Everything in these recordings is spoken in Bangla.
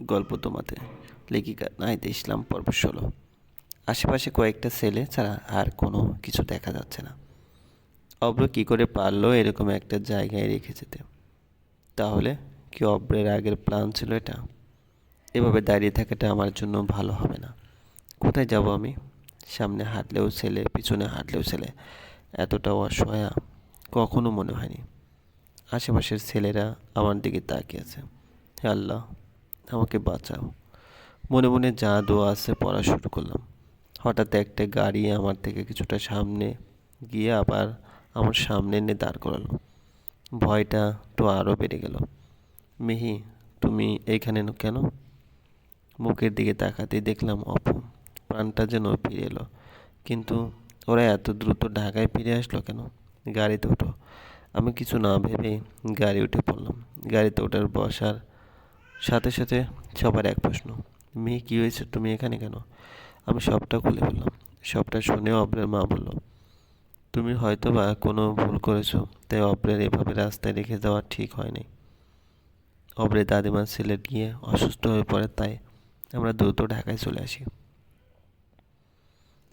গল্প তোমাতে লেখিকা নাহিদ ইসলাম, পর্ব ষোলো। আশেপাশে কয়েকটা ছেলে ছাড়া আর কোনো কিছু দেখা যাচ্ছে না। অব্র কী করে পারল এরকম একটা জায়গায় রেখে যেতে? তাহলে কি অব্রের আগের প্ল্যান ছিল এটা? এভাবে দাঁড়িয়ে থাকাটা আমার জন্য ভালো হবে না। কোথায় যাব আমি? সামনে হাঁটলেও ছেলে, পিছনে হাঁটলেও ছেলে। এতটা অসহায়া কখনো মনে হয়নি। আশেপাশের ছেলেরা আমার দিকে তাকিয়ে আছে। হে আল্লাহ আমাকে বাঁচাও। মনে মনে যা দোয়া আছে পড়া শুরু করলাম। হঠাৎ একটা গাড়ি আমার থেকে কিছুটা সামনে গিয়ে আবার আমার সামনে এনে দাঁড় করালো। ভয়টা তো আরও বেড়ে গেল। মিহি, তুমি এইখানে কেন? মুখের দিকে তাকাতেই দেখলাম অপু। প্রাণটা যেন ফিরে এলো। কিন্তু ওরা এত দ্রুত ঢাকায় ফিরে আসলো কেন? গাড়িতে ওঠো। আমি কিছু না ভেবে গাড়ি উঠে পড়লাম। গাড়িতে ওঠার বসার সাথে সাথে সবার এক প্রশ্ন, মেয়ে কী হয়েছে? তুমি এখানে কেন? আমি সবটা খুলে ফেললাম। সবটা শুনেও অব্রের মা বলল, তুমি হয়তো বা কোনো ভুল করেছ, তাই অব্রের এভাবে রাস্তায় রেখে যাওয়া ঠিক হয়নি। অব্রের দাদিমার ছেলে গিয়ে অসুস্থ হয়ে পড়ে, তাই আমরা দ্রুত ঢাকায় চলে আসি।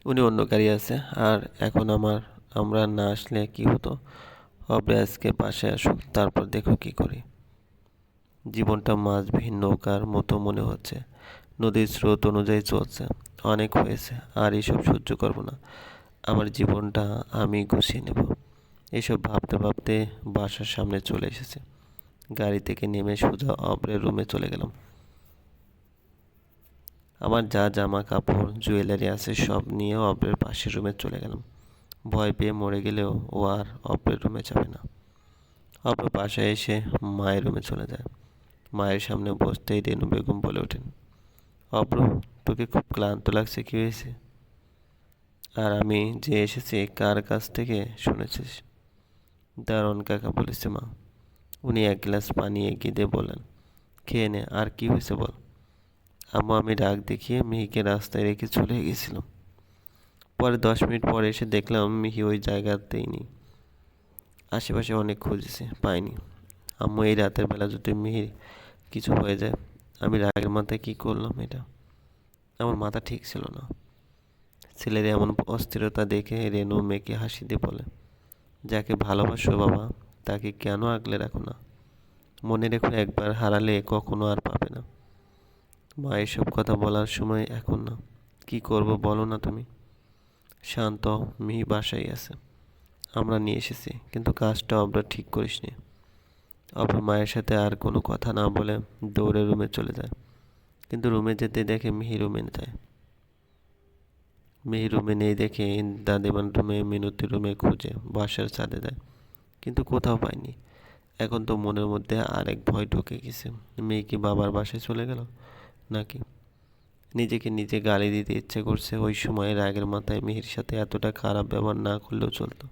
উনি অন্য গাড়ি আছে, আর এখন আমার, আমরা না আসলে কি হতো? অব্রে আজকে পাশে আসুক, তারপর দেখো কি করি। জীবনটা মাছ ভিন্ন নৌকার মতো মনে হচ্ছে। নদীর স্রোত অনুযায়ী চলছে। অনেক হয়েছে, আর এসব সহ্য করব না। আমার জীবনটা আমি গুছিয়ে নেব। এসব ভাবতে ভাবতে বাসার সামনে চলে এসেছে। গাড়ি থেকে নেমে সোজা অব্রের রুমে চলে গেলাম। আমার যা জামা কাপড় জুয়েলারি আছে, সব নিয়ে অব্রের পাশের রুমে চলে গেলাম। ভয় পেয়ে মরে গেলেও ও আর অব্রের রুমে যাবে না। অব্র বাসায় এসে মায়ের রুমে চলে যায়। মায়ের সামনে বসতেই রেনু বেগম বলে ওঠেন, অব্র, তোকে খুব ক্লান্ত লাগছে, কী হয়েছে? আর আমি যে এসেছি কার কাছ থেকে শুনেছিস? দারুণ কাকা, বলেছে মা। উনি এক গ্লাস পানি এগিয়ে দিয়ে বলেন খেয়ে নে, আর কি হয়েছে বল? আম্মু, আমি রাগ দেখিয়ে মিহিকে রাস্তায় রেখে চলে গেছিলাম। পরে দশ মিনিট পরে এসে দেখলাম মিহি ওই জায়গাতেই নেই। আশেপাশে অনেক খুঁজেছে, পাইনি। আম্মু, এই রাতের বেলা যদি মিহির কিছু হয়ে যায়। আমি রাগের মাথায় কী করলাম এটা? আমার মাথা ঠিক ছিল না। ছেলের এমন অস্থিরতা দেখে রেনু মেয়েকে হাসি দিয়ে বলে, যাকে ভালোবাসো বাবা, তাকে কেন আগলে রাখো না? মনে রেখো একবার হারালে কখনো আর পাবে না। মা এসব কথা বলার সময় এখন না। কি করব বলো না তুমি? শান্ত মিহি বাসায় আছে। আমরা নিয়ে এসেছি, কিন্তু কাজটা আমরা ঠিক করিস নি অপর মায়ের সাথে আর কোনো কথা না বলে দৌড়ে রুমে চলে যায়। কিন্তু রুমে যেতে দেখে মিহি রুমে যায় মিহি রুমে নেই দেখে দাদিমান রুমে, মিনতি রুমে খুঁজে বাসার ছাদে যায়। কিন্তু কোথাও পায়নি। এখন তো মনের মধ্যে আরেক ভয় ঢুকে গেছে। মেয়ে কি বাবার বাসায় চলে গেল নাকি? নিজেকে নিজে গালি দিতে ইচ্ছে করছে। ওই সময় রাগের মাথায় মিহির সাথে এতটা খারাপ ব্যবহার না করলেও চলতো।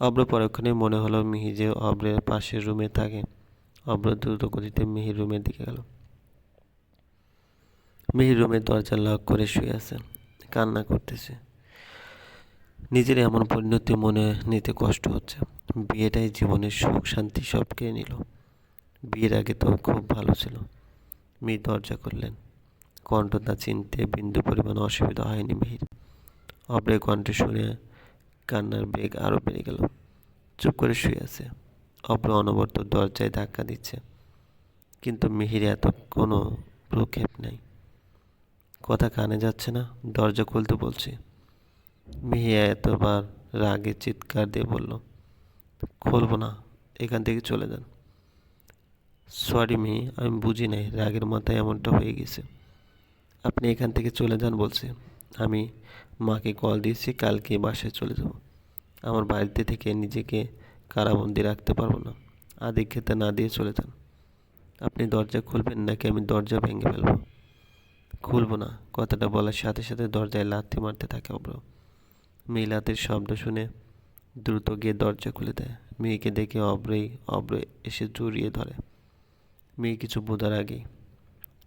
অব্র পরক্ষণে মনে হলো মিহি যে অব্রের পাশের রুমে থাকে। অব্র দ্রুত গতিতে মিহির রুমের দিকে গেল। মিহির রুমের দরজা লক করে শুয়ে আছে, কান্না করতেছে। নিজের এমন পরিণতি মনে নিতে কষ্ট হচ্ছে। বিয়েটাই জীবনের সুখ, শান্তি সব কেড়ে নিল। বিয়ের আগে তো খুব ভালো ছিল। মেয়ে দরজা করলেন কণ্ঠটা চিনতে বিন্দু পরিমাণ অসুবিধা হয়নি মিহির। অব্রে কণ্ঠে শুনে কান্নার বেগ আরও বেড়ে গেল। চুপ করে শুয়ে আছে। অব্র অনবরত দরজায় ধাক্কা দিচ্ছে। কিন্তু মিহির এত কোনো প্রক্ষেপ নেই। কথা কানে যাচ্ছে না, দরজা খুলতে বলছি। মিহি এতবার রাগে চিৎকার দিয়ে বলল, খুলবো না, এখান থেকে চলে যান। সরি মিহি, আমি বুঝি নাই, রাগের মাথায় এমনটা হয়ে গেছে। আপনি এখান থেকে চলে যান, বলছে। আমি মাকে কল দিয়েছি, কালকে বাসায় চলে যাব। আমার বাড়িতে থেকে নিজেকে কারাবন্দি রাখতে পারব না। আদি খেতে না দিয়ে চলে যান। আপনি দরজা খুলবেন নাকি আমি দরজা ভেঙে ফেলব? খুলবো না, কথাটা বলার সাথে সাথে দরজায় লাথি মারতে থাকে অব্র মেয়ে লাথির শব্দ শুনে দ্রুত গিয়ে দরজা খুলে দেয়। মেয়েকে দেখে অব্রই অব্র এসে জড়িয়ে ধরে। মেয়ে কিছু বোঝার আগেই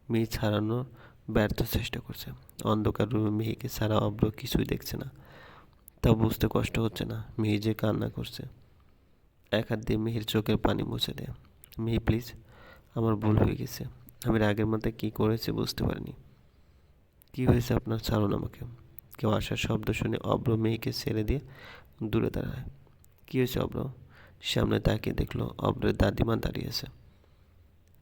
মেয়ে ছাড়ানোর ব্যর্থ চেষ্টা করছে। অন্ধকার রুমে মেয়েকে ছাড়া অব্র কিছুই দেখছে না। তা বুঝতে কষ্ট হচ্ছে না। মেয়ে যে কান্না করছে। এক হাত দিয়ে মেহির চোখের পানি মুছে দেয় মেয়ে, প্লিজ, আমার ভুল হয়ে গেছে। আমি রাগের মধ্যে কী করেছি বুঝতে পারিনি। কী হয়েছে আপনার? ছাড়ুন আমাকে। কেউ আসার শব্দ শুনে অব্র মেয়েকে ছেড়ে দিয়ে দূরে দাঁড়ায়। কী হয়েছে অব্র? সামনে তাকিয়ে দেখল অব্রের দাদিমা দাঁড়িয়েছে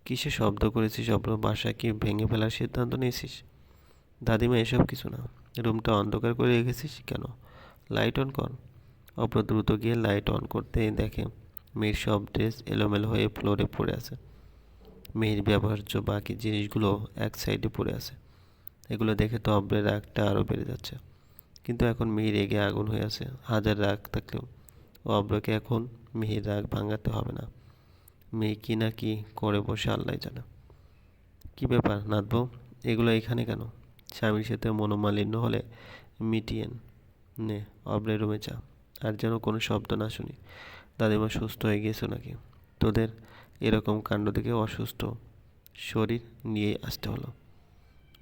কিসে শব্দ করেছিস অব্র বাসা কি ভেঙে ফেলার সিদ্ধান্ত নিয়েছিস? দাদিমা, এসব কিছু না। রুমটা অন্ধকার করে রেখেছিস কেন? লাইট অন কর। অব্র দ্রুত গিয়ে লাইট অন করতে দেখে মেয়ের সব ড্রেস এলোমেলো হয়ে ফ্লোরে পড়ে আছে। মেয়ের ব্যবহার্য বাকি জিনিসগুলো এক সাইডে পড়ে আছে। এগুলো দেখে তো অব্রের রাগটা আরও বেড়ে যাচ্ছে। কিন্তু এখন মেয়ে রেগে আগুন হয়ে আছে। হাজার রাগ থাকলেও অব্রকে এখন মেয়ের রাগ ভাঙাতে হবে না। মেয়ে কি না কি করে বসে আল্লাহ জানে। কী ব্যাপার নাথবউ এগুলো এখানে কেন? স্বামীর সাথে মনোমালিন্য হলে মিটিয়েন নে অব্রের রুমে যা। আর যেন কোনো শব্দ না শুনি। দাদিমা সুস্থ হয়ে গিয়েছো নাকি? তোদের এরকম কাণ্ড দেখে অসুস্থ শরীর নিয়ে আসতে হলো।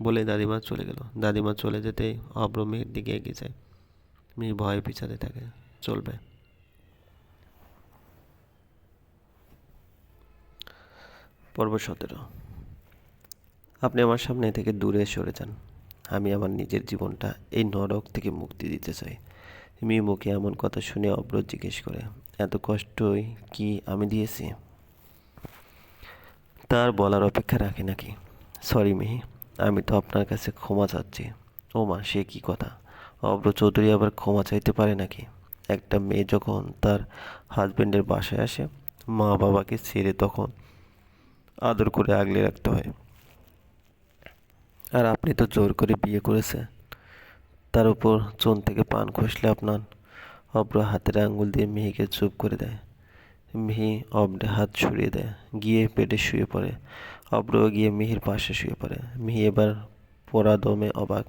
বলে দাদিমা চলে গেল। দাদিমা চলে যেতেই অব্র মেয়ের দিকে এগিয়ে যায়। মেয়ে ভয়ে পিছাতে থাকে। চলবে। পর্ব সতেরো। আপনি আমার সামনে থেকে দূরে সরে যান। আমি আমার নিজের জীবনটা এই নরক থেকে মুক্তি দিতে চাই। মেয়ে মুখে এমন কথা শুনে অব্র জিজ্ঞেস করে, এত কষ্টই কি আমি দিয়েছি? তার বলার অপেক্ষা রাখে নাকি। সরি মেহি, আমি তো আপনার কাছে ক্ষমা চাচ্ছি। ও মা, সে কি কথা? অব্র চৌধুরী আবার ক্ষমা চাইতে পারে নাকি? একটা মেয়ে যখন তার হাজব্যান্ডের বাসায় আসে মা বাবাকে ছেড়ে তখন আদর করে আগলে রাখতে হয়। আর আপনি তো জোর করে বিয়ে করেছে তার উপর চুন থেকে পান খসলে আপনার অব্র হাতের আঙ্গুল দিয়ে মিহিকে চুপ করে দেয়। মিহি অব্রে হাত সরিয়ে দেয়। গিয়ে পেটে শুয়ে পড়ে। অব্র গিয়ে মিহির পাশে শুয়ে পড়ে। মিহি এবার পোড়া দমে অবাক।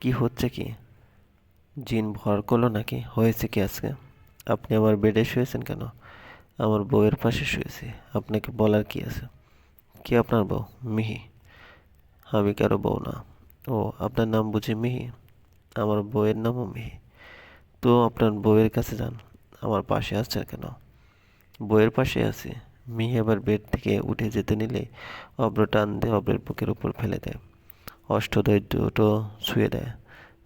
কি হচ্ছে কি? জিন ভর করল নাকি? হয়েছে কি আজকে? আপনি আমার বেডে শুয়েছেন কেন? আমার বউয়ের পাশে শুয়েছি। আপনাকে বলার কি আছে? কি আপনার বউ? মিহি। আমি কারও বউ না। ও, আপনার নাম বুঝি মিহি? আমার বউয়ের নামও মিহি। তো আপনার বউয়ের কাছে যান। আমার পাশে আসছেন কেন? বইয়ের পাশে আছি। মিহি এবার বেড থেকে উঠে যেতে নিলে অব্র টান দিয়ে অব্রের বুকের উপর ফেলে দেয়। অষ্টদয় দুটো ছুঁয়ে দেয়।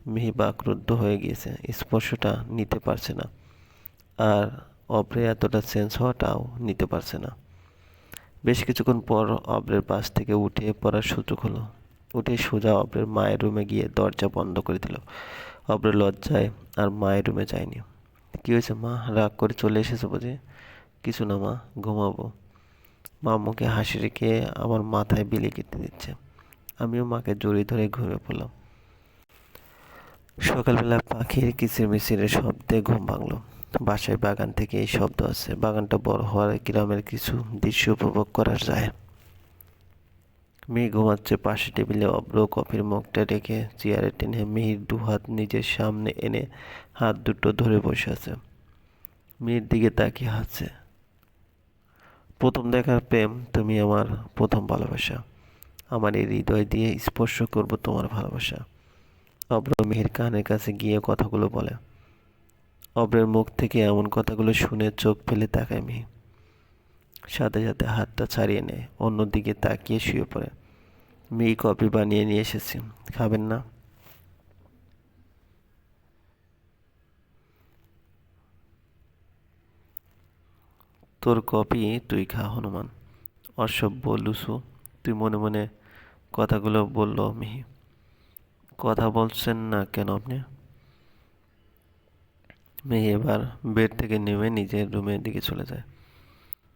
মিহি বাকরুদ্ধ হয়ে গিয়েছে। স্পর্শটা নিতে পারছে না। আর অব্রে এতটা সেন্স হওয়াটাও নিতে পারছে না। বেশ কিছুক্ষণ পর অব্রের পাশ থেকে উঠে পড়ার সুযোগ হলো। উঠে সোজা অব্রের মায়ের রুমে গিয়ে দরজা বন্ধ করে দিল। অব্রের লজ্জায় আর মায়ের রুমে যায়নি। কী হয়েছে মা? রাগ করে চলে এসেছে বুঝি? কিছু না মা, ঘুমাবো। মা মুখে হাসি রেখে আমার মাথায় বিলি কেটে দিচ্ছে। আমিও মাকে জড়িয়ে ধরে ঘুমিয়ে পড়লাম। সকালবেলা পাখির কিচির মিচিরের শব্দে ঘুম ভাঙলো। বাসায় বাগান থেকে এই শব্দ আছে বাগানটা বড় হওয়ার গ্রামের কিছু দৃশ্য উপভোগ করা যায়। মেয়ে ঘুমাচ্ছে পাশে টেবিলে অব্র কফির মুখটা রেখে চেয়ারে টেনে মেহির দু হাত নিজের সামনে এনে হাত দুটো ধরে বসে আছে। মেয়ের দিকে তাকিয়ে হাসছে। প্রথম দেখার প্রেম, তুমি আমার প্রথম ভালোবাসা। আমার এই হৃদয় দিয়ে স্পর্শ করব তোমার ভালোবাসা। অব্র মেহের কানের কাছে গিয়ে কথাগুলো বলে। অব্রের মুখ থেকে এমন কথাগুলো শুনে চোখ ফেলে তাকায় মেয়ে সাথে সাথে হাতটা ছাড়িয়ে নেয়, অন্যদিকে তাকিয়ে শুয়ে পড়ে। মেয়ে কপি বানিয়ে নিয়ে এসেছি। খাবেন না? তোর কপি তুই খা, হনুমান। অসভ্য লুসু, তুই মনে মনে কথাগুলো বলল মিহি। কথা বলছেন না কেন আপনি? মেহি এবার বেড থেকে নেমে নিজের রুমের দিকে চলে যায়।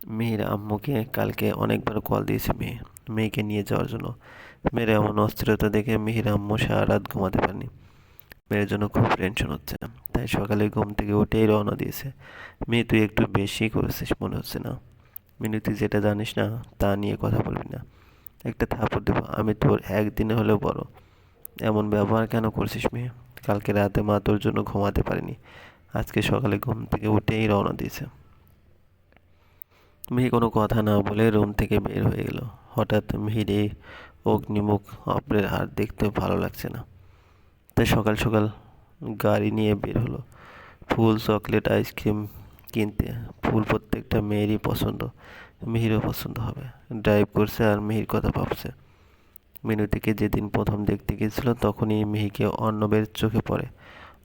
মেয়ের আম্মুকে কালকে অনেকবার কল দিয়েছে মেয়ে, মেয়েকে নিয়ে যাওয়ার জন্য। মেয়ের এমন অস্থিরতা দেখে মেহের আম্মু সারা রাত ঘুমাতে পারেনি। মেয়ের জন্য খুব টেনশন হচ্ছে, তাই সকালে ঘুম থেকে উঠেই রওনা দিয়েছে। মেয়ে, তুই একটু বেশি করেছিস মনে হচ্ছে না। মিনু, তুই যেটা জানিস না, তা নিয়ে কথা বলবি না। একটা থাপড় দেবো, আমি তোর একদিনে হলেও বড়। এমন ব্যবহার কেন করছিস মেয়ে? কালকে রাতে মা তোর জন্য ঘুমাতে পারিনি। আজকে সকালে ঘুম থেকে উঠেই রওনা দিয়েছে। মিহি কোনো কথা না বলে রুম থেকে বের হয়ে গেল হঠাৎ মিহির অগ্নিমুখ অপরের আর দেখতে ভালো লাগছে না। তাই সকাল সকাল গাড়ি নিয়ে বের হলো। ফুল চকলেট আইসক্রিম কিনতে। ফুল প্রত্যেকটা মেয়েরই পছন্দ। মিহিরও পছন্দ হবে। ড্রাইভ করছে আর মিহির কথা ভাবছে। মিনুতিকে যেদিন প্রথম দেখতে গিয়েছিল, তখনই মিহিকে অর্ণবের চোখে পড়ে।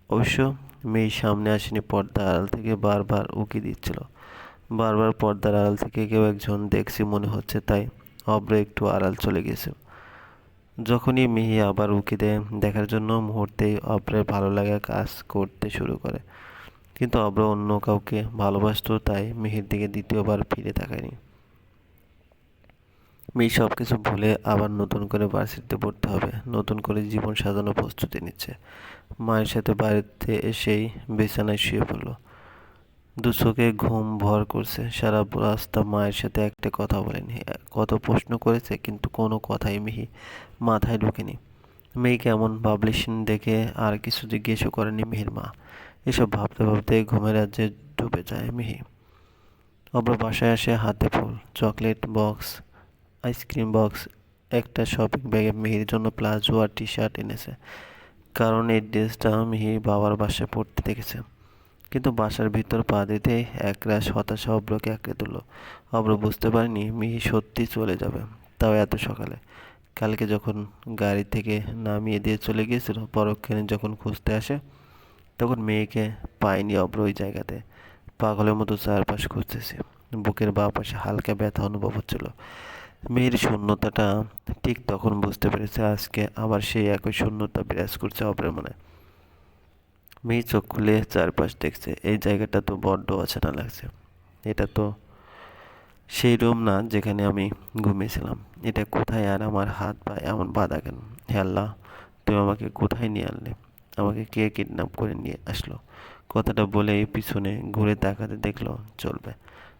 অবশ্য মেয়ে সামনে আসেনি পর্দার আড়াল থেকে, বারবার উকি দিচ্ছিল। বারবার পর্দার আড়াল থেকে কেউ একজন দেখছি মনে হচ্ছে তাই অব্র একটু আড়াল চলে গেছে। যখনই মিহি আবার উকি দেয়, দেখার জন্য মুহূর্তেই অব্রের ভালো লাগা কাজ করতে শুরু করে। কিন্তু অব্র অন্য কাউকে ভালোবাসতো তাই মিহির দিকে দ্বিতীয়বার ফিরে তাকায়নি। মেয়ে সব কিছু ভুলে আবার নতুন করে ভার্সিটিতে পড়তে হবে। নতুন করে জীবন সাজানোর প্রস্তুতি নিচ্ছে। মায়ের সাথে বাড়িতে এসেই বিছানায় শুয়ে পড়ল। দু চোখে ঘুম ভর করছে। সারা রাস্তা মায়ের সাথে একটা কথা বলেনি। কত প্রশ্ন করেছে, কিন্তু কোনো কথাই মিহি মাথায় ঢুকেনি। মেয়ে কেমন বাবলিশন দেখে আর কিছু জিজ্ঞেসও করেনি মিহির মা। এসব ভাবতে ভাবতে ঘুমের রাজ্যে ডুবে যায় মিহি। অব্র বাসায় আসে হাতে ফুল, chocolate, box ice cream box, একটা শপিং ব্যাগে মিহির জন্য প্লাজো আর টি শার্ট এনেছে। কারণ এই ড্রেসটা মিহি বাবার বাসায় পড়তে দেখেছে। কিন্তু বাসার ভিতর পা দিতেই একরাশ হতাশা অব্রকে আঁকড়ে তুলল। অব্র বুঝতে পারেনি মিহি সত্যি চলে যাবে, তাও এত সকালে। কালকে যখন গাড়ি থেকে নামিয়ে দিয়ে চলে গিয়েছিল, পরক্ষণে যখন খুঁজতে আসে, তখন মেয়েকে পায়নি অব্র ওই জায়গাতে। পাগলের মতো চারপাশ খুঁজতেছে। বুকের বাঁ পাশে হালকা ব্যথা অনুভব হচ্ছিল। মেয়ের শূন্যতাটা ঠিক তখন বুঝতে পেরেছে, আজকে আবার সেই একই শূন্যতা বিরাজ করছে অব্রের মনে। মেয়ে চোখ খুলে চারপাশ দেখছে, এই জায়গাটা তো বড্ড অচেনা লাগছে। এটা তো সেই রুম না যেখানে আমি ঘুমিয়েছিলাম। এটা কোথায় আর আমার হাত পা এমন বাধা কেন? হে আল্লাহ, তুমি আমাকে কোথায় নিয়ে আনলে? আমাকে কে কিডন্যাপ করে নিয়ে আসলো? কথাটা বলে পিছনে ঘুরে তাকাতে দেখল, চলবে।